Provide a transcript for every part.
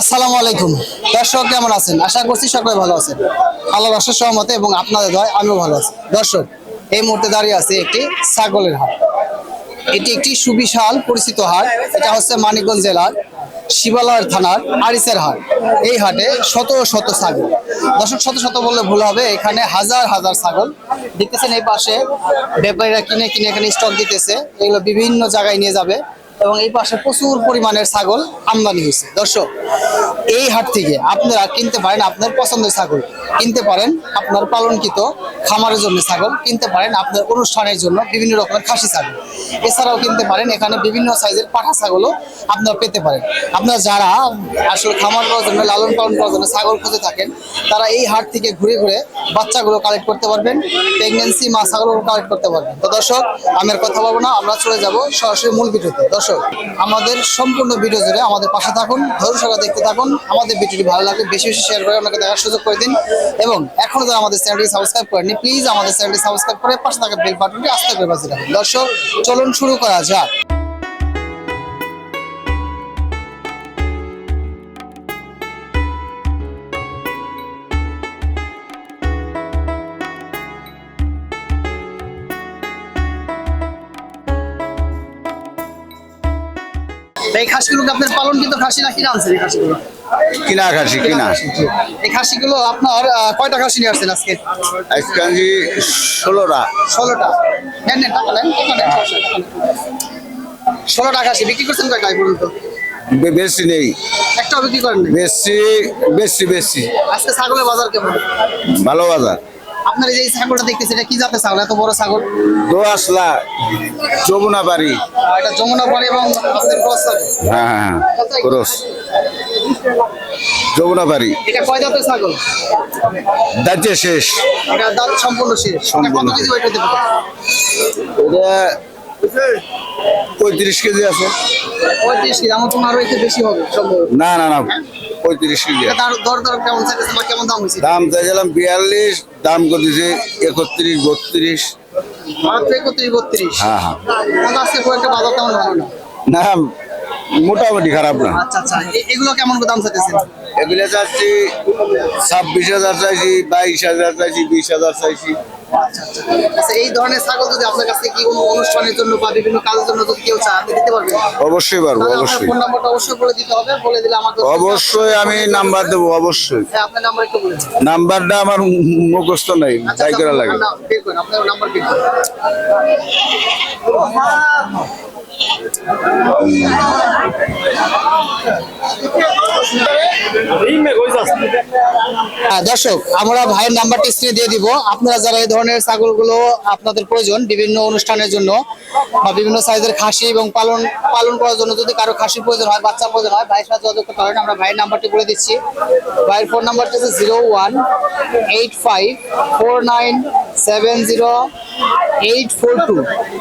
আসসালামু আলাইকুম। দর্শক কেমন আছেন? আশা করছি সকলে ভালো আছেন। আল্লাহ রসের সহমতে এবং আপনাদের দয় আমিও ভালো আছি। দর্শক, এই মুহূর্তে দাঁড়িয়ে আছে একটি ছাগলের হাট। এটি একটি সুবিশাল পরিচিত হাট। এটা হচ্ছে মানিকগঞ্জ জেলার শিবালয়ের থানার আরিসের হাট। এই হাটে শত শত ছাগল। দর্শক, শত শত বললে ভুল হবে। এখানে হাজার হাজার ছাগল দেখতেছেন এই পাশে। ব্যাপারীরা কিনে কিনে এখানে স্টক দিতেছে। এগুলো বিভিন্ন জায়গায় নিয়ে যাবে। এবং এই পাশে প্রচুর পরিমাণের ছাগল আমদানি হয়েছে। দর্শক, এই হাট থেকে আপনারা কিনতে পারেন আপনার পছন্দের ছাগল। কিনতে পারেন আপনার পালনকৃত খামারের জন্য ছাগল কিনতে পারেন, আপনার অনুষ্ঠানের জন্য বিভিন্ন রকমের খাসি ছাগল। এছাড়াও কিনতে পারেন, এখানে বিভিন্ন সাইজের পাঠা ছাগলও আপনারা পেতে পারেন। আপনারা যারা আসলে খামার করার জন্য, লালন পালন করার জন্য ছাগল খুঁজে থাকেন, তারা এই হাট থেকে ঘুরে ঘুরে বাচ্চাগুলো কালেক্ট করতে পারবেন প্রেগনেন্সি মা ছাগলগুলো কালেক্ট করতে পারবেন। তো দর্শক, আমি আর কথা বলব না, আমরা চলে যাব সরাসরি মূল ভিডিওতে। দর্শক, আমাদের সম্পূর্ণ ভিডিও জুড়ে আমাদের পাশে থাকুন, ধৈর্য দেখতে থাকুন, আমাদের ভিডিওটি ভালো লাগলে বেশি বেশি শেয়ার করে আপনাকে দেখার সুযোগ করে দিন, এবং এখনও যারা আমাদের চ্যানেলটি সাবস্ক্রাইব করেননি প্লিজ আমাদের চ্যানেলটি সাবস্ক্রাইব করে পাশে থাকা বেল বাটনটি আস্তে করে বাজিয়ে রাখুন। দর্শক, চলুন শুরু করা যাক। এই খাসিগুলোকে আপনার পালন কিন্তু খাসি না কিনে আনছেন এই খাসিগুলো? কিনা খাসি কিনা? এই খাসিগুলো আপনার কয়টা খাসি নিয়ে আসছেন আজকে? আজকে আনছি ষোলোটা। ষোলোটা। নেন নেন টাকা নেন ষোলোটা খাসি। বিক্রি করছেন কয়টা এই পর্যন্ত বেশি নেই। একটাও বিক্রি করেন। বেশি বেশি বেশি। আজকে ছাগলের বাজার কেমন? ভালো বাজার। আপনার এই ছাগলটা দেখতেছি এটা কি জাতের ছাগল? এত বড় ছাগল? দোয়াশলা যমুনা বাড়ি। এটা যমুনা বাড়ি এবং ক্রস হ্যাঁ হ্যাঁ হ্যাঁ ক্রস। যমুনা বাড়ি এটা কয় ছাগল? শেষ। এটা দাঁত সম্পূর্ণ শেষ। সম্পূর্ণ এটা পঁয়ত্রিশ কেজি আছে। পঁয়ত্রিশ কেজি আমার তোমার একটু বেশি হবে না না না পঁয়ত্রিশ কেজি। তার দর দর কেমন কেমন দাম হয়েছে? দাম চাইছিলাম বিয়াল্লিশ দাম করে একত্রিশ বত্রিশ। মাত্র একত্রিশ বত্রিশ? হ্যাঁ হ্যাঁ। কিন্তু আজকে খুব একটা বাজার তেমন ভালো না না মোটামুটি খারাপ না। আচ্ছা আচ্ছা। এগুলো কেমন করে দাম চাইতেছেন? এগুলো চাচ্ছি ছাব্বিশ হাজার চাইছি বাইশ হাজার চাইছি বিশ হাজার চাইছি। আচ্ছা এই ধরনের ছাগল যদি আপনার কাছে কি কোনো অনুষ্ঠানের জন্য বা বিভিন্ন কাজের জন্য যদি কেউ চায় আপনি দিতে পারবেন? অবশ্যই পারব অবশ্যই। ফোন নাম্বারটা অবশ্যই বলে দিতে হবে বলে দিলে আমাকে অবশ্যই আমি নাম্বার দেবো অবশ্যই। হ্যাঁ আপনার নাম্বার একটু বলে নাম্বারটা আমার মুখস্থ নাই আচ্ছা, তাই করা লাগে। নাম বের করেন আপনার নাম্বার বের করেন। দর্শক, আমরা ভাইয়ের নাম্বারটি স্ক্রিনে দিয়ে দিব। আপনারা যারা এই ধরনের ছাগলগুলো আপনাদের প্রয়োজন বিভিন্ন অনুষ্ঠানের জন্য বা বিভিন্ন সাইজের খাসি এবং পালন পালন করার জন্য যদি কারও খাসির প্রয়োজন হয়, বাচ্চা প্রয়োজন হয়, ভাইয়ের সাথে যোগাযোগ করতে আমরা ভাইয়ের নাম্বারটি বলে দিচ্ছি। ভাইয়ের ফোন নাম্বারটি হচ্ছে zero one eight five four nine seven zero eight four two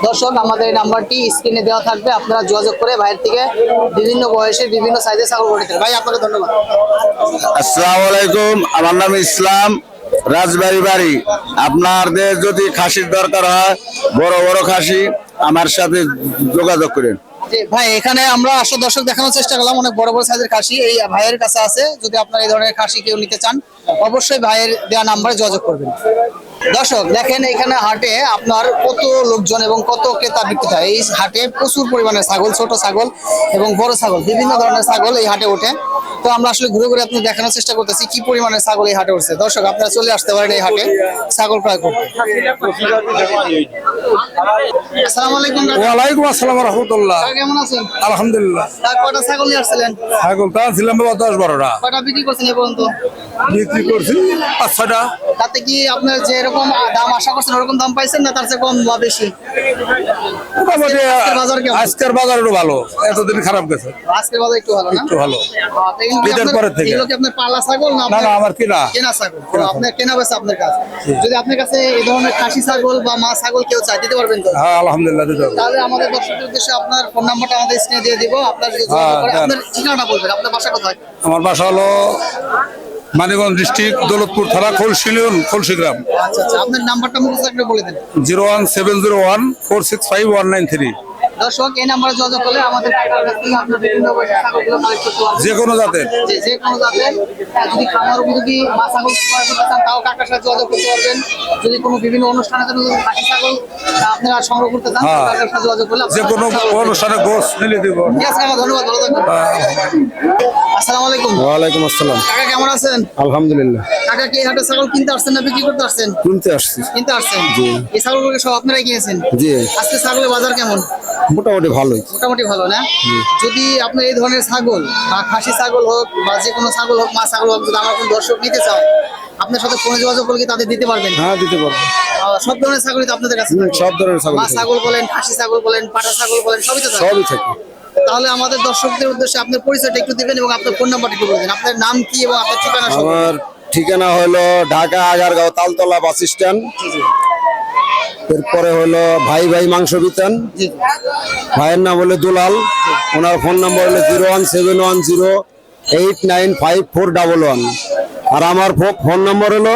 দর্শক, আমাদের এই নাম্বারটি স্ক্রিনে দেওয়া থাকবে আপনারা যোগাযোগ করে ভাইয়ের থেকে বিভিন্ন বয়সে বিভিন্ন সাইজের ছাগল দিতে ভাই আপনাকে ধন্যবাদ। আসসালামু আলাইকুম আমার নাম ইসলাম রাজবাড়ি বাড়ি। আপনাদের যদি খাসির দরকার হয় বড় বড় খাসি আমার সাথে যোগাযোগ করেন। ভাই এখানে আমরা আসলে দর্শক দেখানোর চেষ্টা করলাম অনেক বড় বড় সাইজের খাসি। এই ভাইয়ের কাছে আছে যদি আপনার এই ধরনের খাসি কেউ নিতে চান অবশ্যই ভাইয়ের দেওয়া নাম্বারে যোগাযোগ করবেন। দর্শক, দেখেন এখানে হাটে আপনার কত লোকজন এবং কত ক্রেতা বিক্রেতা। এই হাটে প্রচুর পরিমাণে ছাগল, ছোট ছাগল এবং বড় ছাগল, বিভিন্ন ধরনের ছাগল এই হাটে ওঠে। তো আমরা আসলে ঘুরে ঘুরে আপনাদের দেখানোর চেষ্টা করতেছি কি পরিমাণে ছাগল এই হাটে উঠছে। দর্শক আপনারা চলে আসতে পারেন এই হাটে ছাগল ক্রয় করতে। আসসালামু আলাইকুম ওয়ালাইকুম আসসালাম রহমতুল্লাহ। কেমন আছেন? আলহামদুলিল্লাহ। কয়টা ছাগল নিয়ে আসছিলেন? ছাগল তা ছিলাম বাবা দশ বারোটা। কয়টা বিক্রি করছেন পর্যন্ত? বিক্রি করছি তাতে কি আপনার যে এরকম দাম আশা করছেন ওরকম দাম পাইছেন না তার চেয়ে কম বা বেশি? মোটামুটি আজকের বাজার একটু ভালো এতদিন খারাপ গেছে। আজকের বাজার একটু ভালো না? একটু ভালো। ঈদের আপনার- থেকে। এগুলো কি আপনার পালা ছাগল না না আমার কিনা। কেনা ছাগল? আপনার কেনা বেচা আপনার কাছে যদি আপনার কাছে এই ধরনের খাসি ছাগল বা মা ছাগল কেউ চায় দিতে পারবেন তো? হ্যাঁ আলহামদুলিল্লাহ দিতে হবে। তাহলে আমাদের দর্শকদের উদ্দেশ্যে আপনার ফোন নাম্বারটা আমাদের স্ক্রিনে দিয়ে দিব। আপনার যদি হ্যাঁ, যোগাযোগ করে আপনার ঠিকানাটা বলবেন। আপনার বাসা কোথায়? আমার বাসা হলো মানিগঞ্জ ডিস্ট্রিক্ট দৌলতপুর থানা খোলশিলি খোলসি গ্রাম। আচ্ছা আচ্ছা। আপনার নাম্বারটা বলে দিন। Zero one seven zero one four six five one nine three. দর্শক এই নাম্বারে যোগাযোগ করলে আমাদের কাকার কাছ থেকে আপনার বিভিন্ন বয়সের ছাগলগুলো কালেক্ট করতে পারবেন। যে কোনো জাতের? যে যে কোনো জাতের। যদি খামার উপযোগী মা ছাগল ক্রয় করতে চান তাও কাকার সাথে যোগাযোগ করতে পারবেন। যদি কোনো বিভিন্ন অনুষ্ঠানের জন্য যদি খাসি ছাগল আপনারা সংগ্রহ করতে চান হ্যাঁ। কাকার সাথে যোগাযোগ করলে যে কোনো অনুষ্ঠানে গোস মিলে দিব। ঠিক আছে কাকা ধন্যবাদ ভালো থাকবেন। আসসালামু আলাইকুম। ওয়ালাইকুম আসসালাম। কাকা কেমন আছেন? আলহামদুলিল্লাহ। কাকা কি হাটে ছাগল কিনতে আসছেন না বিক্রি করতে আসছেন? কিনতে আসছি। কিনতে আসছেন? এই ছাগলগুলো সব আপনারাই কিনেছেন? জি। আজকে ছাগলের বাজার কেমন? মোটামুটি ভালোই। মোটামুটি ভালো না? যদি আপনার এই ধরনের ছাগল বা খাসি ছাগল হোক বা যে কোনো ছাগল হোক মা ছাগল হোক যদি আমার কোনো দর্শক নিতে চায় আপনার সাথে ফোনে যোগাযোগ করলে কি তাদের দিতে পারবেন? হ্যাঁ দিতে পারব। সব ধরনের ছাগলই তো আপনাদের কাছে সব ধরনের ছাগল মা ছাগল বলেন খাসি ছাগল বলেন পাটা ছাগল বলেন সবই তো। সবই থাকে। তাহলে আমাদের দর্শকদের উদ্দেশ্যে আপনার পরিচয়টা একটু দিবেন এবং আপনার ফোন নাম্বারটা একটু বলবেন। আপনার নাম কি এবং আপনার ঠিকানা আমার ঠিকানা হলো ঢাকা আগারগাঁও তালতলা বাস স্ট্যান্ড। এরপরে হলো ভাই ভাই মাংস বিতান ভাইয়ের নাম হলো দুলাল। ওনার ফোন নাম্বার হলো zero one seven one zero eight nine five four double one. আর আমার ফোন নম্বর হলো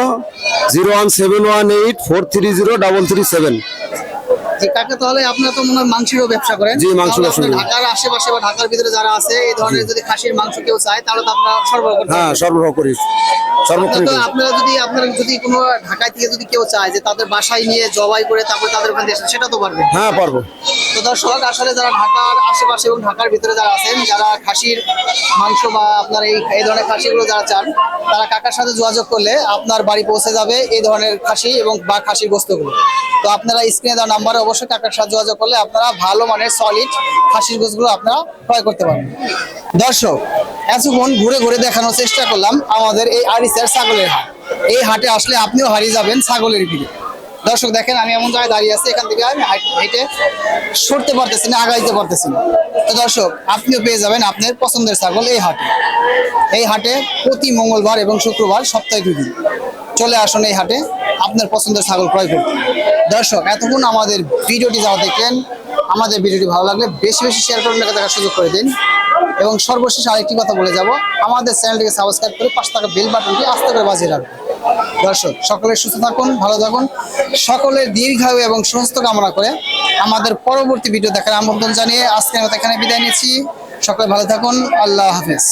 zero one seven one eight four three zero double three seven. কাকা তাহলে আপনারা তো মনে হয় মাংসেরও ব্যবসা করেন। জি, মাংস ব্যবসা করি। ঢাকার আশেপাশে বা ঢাকার ভিতরে যারা আছে এই ধরনের যদি খাসির মাংস কেউ চায় তাহলে তো আপনারা সরবরাহ করতে হ্যাঁ সরবরাহ করি। সর্বক্ষণ আপনারা যদি আপনারা যদি কোনো ঢাকায় থেকে যদি কেউ চায় যে তাদের বাসায় নিয়ে জবাই করে তারপরে তাদের ওখানে সেটা তো পারবেন হ্যাঁ পারব। তো দর্শক আসলে যারা ঢাকার আশেপাশে এবং ঢাকার ভিতরে যারা আছেন যারা খাসির মাংস বা আপনার এই এই ধরনের খাসিগুলো যারা চান তারা কাকার সাথে যোগাযোগ করলে আপনার বাড়ি পৌঁছে যাবে এই ধরনের খাসি এবং বা খাসির গোস্তগুলো তো আপনারা স্ক্রিনে দেওয়া নাম্বারে অবশ্যই কাকার সাথে যোগাযোগ করলে আপনারা ভালো মানের সলিড খাসির গোস্তগুলো আপনারা ক্রয় করতে পারবেন। দর্শক, এতক্ষণ ঘুরে ঘুরে দেখানোর চেষ্টা করলাম আমাদের এই আরিসের ছাগলের হাট। এই হাটে আসলে আপনিও হারিয়ে যাবেন ছাগলের ভিড়ে। দর্শক দেখেন, আমি এমন জায়গায় দাঁড়িয়ে আছি, এখান থেকে আমি হেঁটে সরতে পারতেছি না, আগাইতে পারতেছি না। তো দর্শক, আপনিও পেয়ে যাবেন আপনার পছন্দের ছাগল এই হাটে। এই হাটে প্রতি মঙ্গলবার এবং শুক্রবার সপ্তাহে দুদিন চলে আসুন এই হাটে, আপনার পছন্দের ছাগল ক্রয় করতে। দর্শক, এতক্ষণ আমাদের ভিডিওটি যাওয়া দেখলেন, আমাদের ভিডিওটি ভালো লাগলে বেশি বেশি শেয়ার করে লেখা দেখার সুযোগ করে দিন। এবং সর্বশেষ আরেকটি কথা বলে যাব, আমাদের চ্যানেলটিকে সাবস্ক্রাইব করে পাঁচ টাকা বেল বাটনটি আস্তে করে বাজিয়ে রাখবেন দর্শক, সকলে সুস্থ থাকুন, ভালো থাকুন। সকলের দীর্ঘায়ু এবং সুস্থ কামনা করে আমাদের পরবর্তী ভিডিও দেখার আমন্ত্রণ জানিয়ে আজকে আমরা এখানে বিদায় নিচ্ছি। সকলে ভালো থাকুন, আল্লাহ হাফেজ।